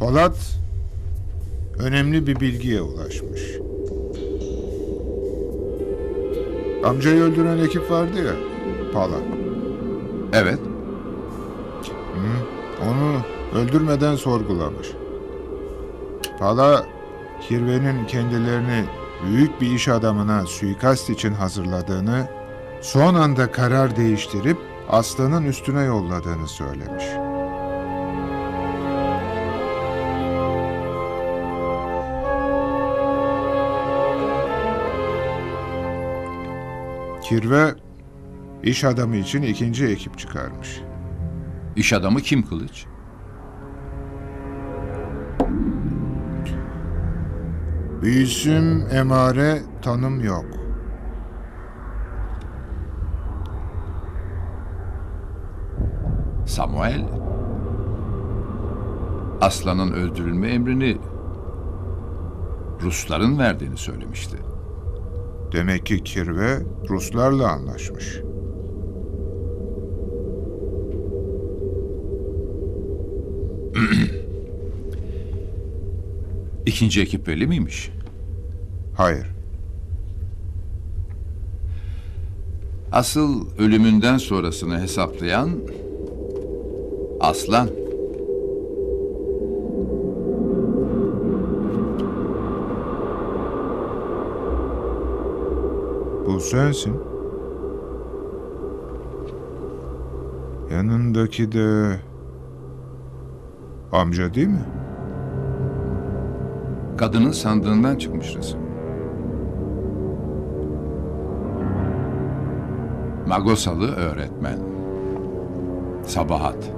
Polat önemli bir bilgiye ulaşmış. Amcayı öldüren ekip vardı ya, Pala. Evet. Onu öldürmeden sorgulamış. Pala, Kirve'nin kendilerini büyük bir iş adamına suikast için hazırladığını, son anda karar değiştirip Aslan'ın üstüne yolladığını söylemiş. Kirve, iş adamı için ikinci ekip çıkarmış. İş adamı kim Kılıç? İsim, emare, tanım yok. Samuel. Aslan'ın öldürülme emrini Rusların verdiğini söylemişti. Demek ki Kirve Ruslarla anlaşmış. İkinci ekip belli miymiş? Hayır. Asıl ölümünden sonrasını hesaplayan Aslan. Bu sensin. Yanındaki de amca değil mi? Kadının sandığından çıkmış resim. Magosalı öğretmen. Sabahat.